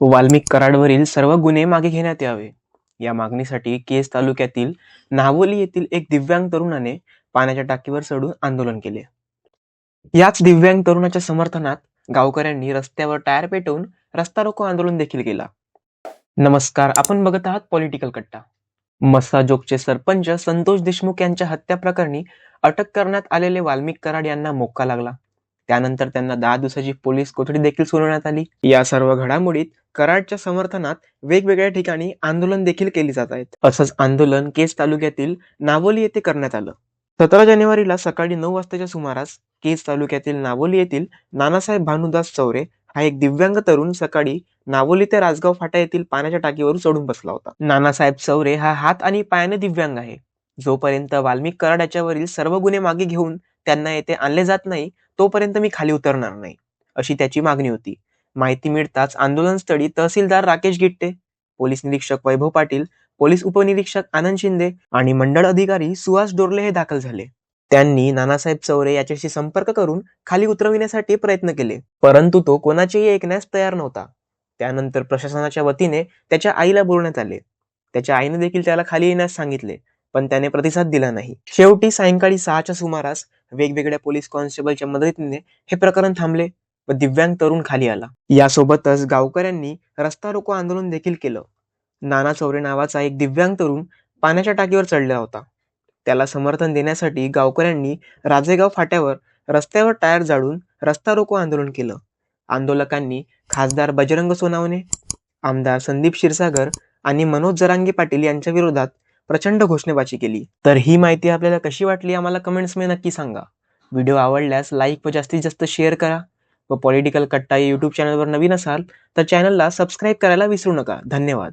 वाल्मिक कराडवरील सर्व गुन्हे मागे घेण्यात यावे. या मागणीसाठी केज तालुक्यातील नावोली येथील एक दिव्यांग तरुणाने पाण्याच्या टाकीवर चढून आंदोलन केले. याच दिव्यांग तरुणाच्या समर्थनात गावकऱ्यांनी रस्त्यावर टायर पेटवून रस्ता रोको आंदोलन देखील केला. नमस्कार आपण बघत आहात पॉलिटिकल कट्टा. मस्साजोगचे सरपंच संतोष देशमुख यांच्या हत्या प्रकरणी अटक करण्यात आलेले वाल्मिक कराड यांना मोक्का लागला. त्यानंतर त्यांना दहा दिवसाची पोलीस कोठडी देखील सुनावण्यात आली. या सर्व घडामोडीत कराडच्या समर्थनात वेगवेगळ्या ठिकाणी आंदोलन देखील केली जात आहेत. असंच आंदोलन केज तालुक्यातील नावोली येथे करण्यात आलं. सतरा जानेवारीला सकाळी नऊ वाजताच्या सुमारास केज तालुक्यातील नावोली येथील नानासाहेब भानुदास चौरे हा एक दिव्यांग तरुण सकाळी नावोली ते राजगाव फाटा येथील पाण्याच्या टाकीवर चढून बसला होता. नानासाहेब चौरे हा हात आणि पायाने दिव्यांग आहे. जोपर्यंत वाल्मिक कराडाच्यावरील सर्व गुन्हे मागे घेऊन त्यांना येथे आणले जात नाही तोपर्यंत मी खाली उतरणार नाही अशी त्याची मागणी होती. माहिती मिळताच आंदोलनस्थळी तहसीलदार राकेश गिट्टे पोलीस निरीक्षक वैभव पाटील पोलीस उपनिरीक्षक आनंद शिंदे आणि मंडळ अधिकारी सुहास डोरले हे दाखल झाले. त्यांनी नानासाहेब चौरे याच्याशी संपर्क करून खाली उतरविण्यासाठी प्रयत्न केले परंतु तो कोणाचेही ऐकण्यास तयार नव्हता. त्यानंतर प्रशासनाच्या वतीने त्याच्या आईला बोलण्यात आले. त्याच्या आईने देखील त्याला खाली येण्यास सांगितले पण त्याने प्रतिसाद दिला नाही. शेवटी सायंकाळी सहाच्या सुमारास वेगवेगळ्या पोलीस कॉन्स्टेबलच्या मदतीने हे प्रकरण थांबले व दिव्यांग तरुण खाली आला. यासोबतच गावकऱ्यांनी रस्ता रोको आंदोलन देखील केलं. नाना चौरे नावाचा एक दिव्यांग तरुण पाण्याच्या टाकीवर चढला होता. त्याला समर्थन देण्यासाठी गावकऱ्यांनी राजेगाव फाट्यावर रस्त्यावर टायर जाळून रस्ता रोको आंदोलन केलं. आंदोलकांनी खासदार बजरंग सोनावणे आमदार संदीप क्षीरसागर आणि मनोज जरांगे पाटील यांच्या विरोधात प्रचंड घोषणेबाजी केली. तर ही माहिती आपल्याला कशी वाटली आम्हाला कमेंट्समध्ये नक्की सांगा. व्हिडिओ आवडल्यास लाईक व जास्तीत जास्त शेअर करा व पॉलिटिकल कट्टा यूट्यूब चॅनलवर नवीन असाल तर चॅनलला सबस्क्राईब करायला विसरू नका. धन्यवाद.